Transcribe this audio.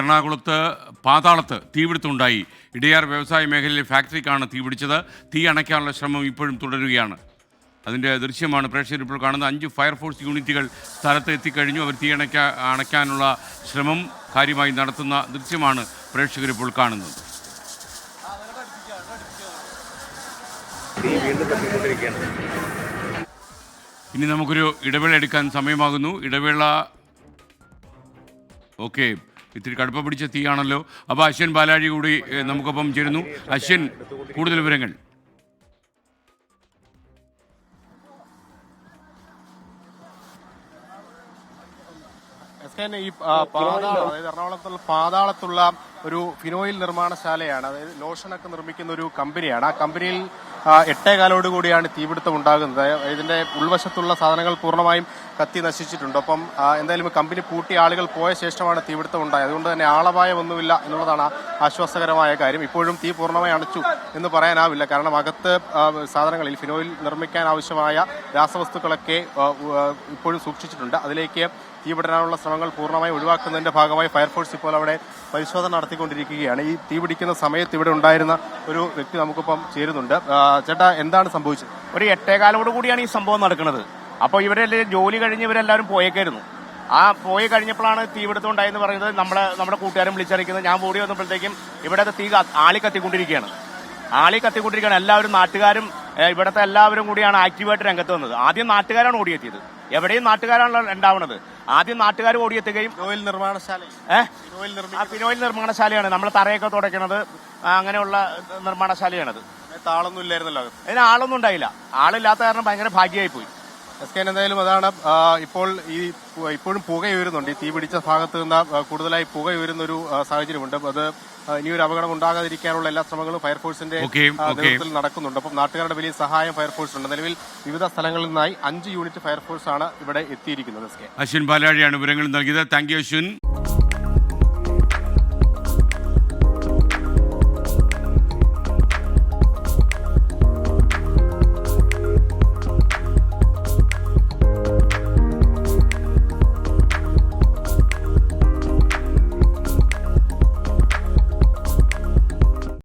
എറണാകുളത്ത് പാതാളത്ത് തീപിടുത്തമുണ്ടായി. ഇടയാർ വ്യവസായ മേഖലയിലെ ഫാക്ടറിക്കാണ് തീപിടിച്ചത്. തീ അണയ്ക്കാനുള്ള ശ്രമം ഇപ്പോഴും തുടരുകയാണ്. അതിന്റെ ദൃശ്യമാണ് പ്രേക്ഷകർ ഇപ്പോൾ കാണുന്നത്. അഞ്ച് ഫയർഫോഴ്സ് യൂണിറ്റുകൾ സ്ഥലത്ത് എത്തിക്കഴിഞ്ഞു. അവർ തീ അണയ്ക്കാ അണയ്ക്കാനുള്ള ശ്രമം കാര്യമായി നടത്തുന്ന ദൃശ്യമാണ് പ്രേക്ഷകർ ഇപ്പോൾ കാണുന്നത്. ഇനി നമുക്കൊരു ഇടവേള എടുക്കാൻ സമയമാകുന്നു. ഇടവേള ഓക്കെ. ഇത്തിരി കടുപ്പ പിടിച്ച തീയാണല്ലോ. അപ്പോൾ അശ്വൻ ബാലാഴി കൂടി നമുക്കൊപ്പം ചേരുന്നു. അശ്വൻ കൂടുതൽ വിവരങ്ങൾ. എസ് ഈ പാതാളം അതായത് എറണാകുളത്തുള്ള പാതാളത്തുള്ള ഒരു ഫിനോയിൽ നിർമ്മാണശാലയാണ്. അതായത് ലോഷനൊക്കെ നിർമ്മിക്കുന്ന ഒരു കമ്പനിയാണ്. ആ കമ്പനിയിൽ എട്ടേകാലോട് കൂടിയാണ് തീപിടുത്തം ഉണ്ടാകുന്നത്. ഇതിന്റെ ഉൾവശത്തുള്ള സാധനങ്ങൾ പൂർണമായും കത്തി നശിച്ചിട്ടുണ്ട്. അപ്പം എന്തായാലും കമ്പനി പൂട്ടി ആളുകൾ പോയ ശേഷമാണ് തീപിടുത്തം ഉണ്ടായത്. അതുകൊണ്ട് തന്നെ ആളപായമൊന്നുമില്ല എന്നുള്ളതാണ് ആശ്വാസകരമായ കാര്യം. ഇപ്പോഴും തീ പൂർണമായി അണച്ചു എന്ന് പറയാനാവില്ല. കാരണം അകത്ത് സാധനങ്ങളിൽ ഫിനോയിൽ നിർമ്മിക്കാൻ ആവശ്യമായ രാസവസ്തുക്കളൊക്കെ ഇപ്പോഴും സൂക്ഷിച്ചിട്ടുണ്ട്. അതിലേക്ക് തീപിടാനുള്ള ശ്രമങ്ങൾ പൂർണമായി ഒഴിവാക്കുന്നതിന്റെ ഭാഗമായി ഫയർഫോഴ്സ് ഇപ്പോൾ അവിടെ പരിശോധന നടത്തിക്കൊണ്ടിരിക്കുകയാണ്. ഈ തീ പിടിക്കുന്ന സമയത്ത് ഇവിടെ ഉണ്ടായിരുന്ന ഒരു വ്യക്തി നമുക്കിപ്പം ചേരുന്നുണ്ട്. ചേട്ടാ എന്താണ് സംഭവിച്ചത്? ഒരു എട്ടേകാലോട് കൂടിയാണ് ഈ സംഭവം നടക്കുന്നത്. അപ്പോൾ ഇവരെല്ലാം ജോലി കഴിഞ്ഞ് ഇവരെല്ലാവരും പോയേക്കായിരുന്നു. ആ പോയി കഴിഞ്ഞപ്പോഴാണ് തീപിടുത്തം ഉണ്ടായെന്ന് പറയുന്നത് നമ്മുടെ നമ്മുടെ കൂട്ടുകാരും വിളിച്ചറിയിക്കുന്നത്. ഞാൻ ഓടി വന്നപ്പോഴത്തേക്കും ഇവിടുത്തെ തീ ആളി കത്തിക്കൊണ്ടിരിക്കുകയാണ്. ആളി കത്തിക്കൊണ്ടിരിക്കുകയാണ്. എല്ലാവരും നാട്ടുകാരും ഇവിടത്തെ ഇവിടുത്തെ എല്ലാവരും കൂടിയാണ് ആക്റ്റീവായിട്ട് രംഗത്ത് വന്നത്. ആദ്യം നാട്ടുകാരാണ് ഓടിയെത്തിയത്. എവിടെയും നാട്ടുകാരാണല്ലോ ഉണ്ടാവുന്നത് ആദ്യം നാട്ടുകാർ ഓടിയെത്തുകയും ഫിനോയിൽ നിർമ്മാണശാല. ഏഹ് ഫിനോയിൽ ആ പിനോയിൽ നിർമ്മാണശാലയാണ്. നമ്മൾ തറയൊക്കെ തുടയ്ക്കുന്നത് ആ, അങ്ങനെയുള്ള നിർമ്മാണശാലയാണത്. താളൊന്നും ഇല്ലായിരുന്നല്ലോ അതിന് ആളൊന്നും ഉണ്ടായില്ല. ആളില്ലാത്ത കാരണം ഭയങ്കര ഭാഗ്യമായി പോയി എസ് കെ എന്തായാലും അതാണ് ഇപ്പോൾ ഈ ഇപ്പോഴും പുക ഉയരുന്നുണ്ട്. ഈ തീ പിടിച്ച ഭാഗത്ത് നിന്ന് കൂടുതലായി പുക ഉയരുന്ന ഒരു സാഹചര്യമുണ്ട്. അത് ഇനിയൊരു അപകടം ഉണ്ടാകാതിരിക്കാനുള്ള എല്ലാ ശ്രമങ്ങളും ഫയർഫോഴ്സിന്റെ നേതൃത്വത്തിൽ നടക്കുന്നുണ്ട്. അപ്പം നാട്ടുകാരുടെ വലിയ സഹായം ഫയർഫോഴ്സ് ഉണ്ട് നിലവിൽ വിവിധ സ്ഥലങ്ങളിൽ നിന്നായി അഞ്ച് യൂണിറ്റ് ഫയർഫോഴ്സാണ് ആണ് ഇവിടെ എത്തിയിരിക്കുന്നത് എസ് കെ അശ്വിൻ ബാലാഴിയാണ് വിവരങ്ങൾ നൽകിയത്. Thank you Ashwin.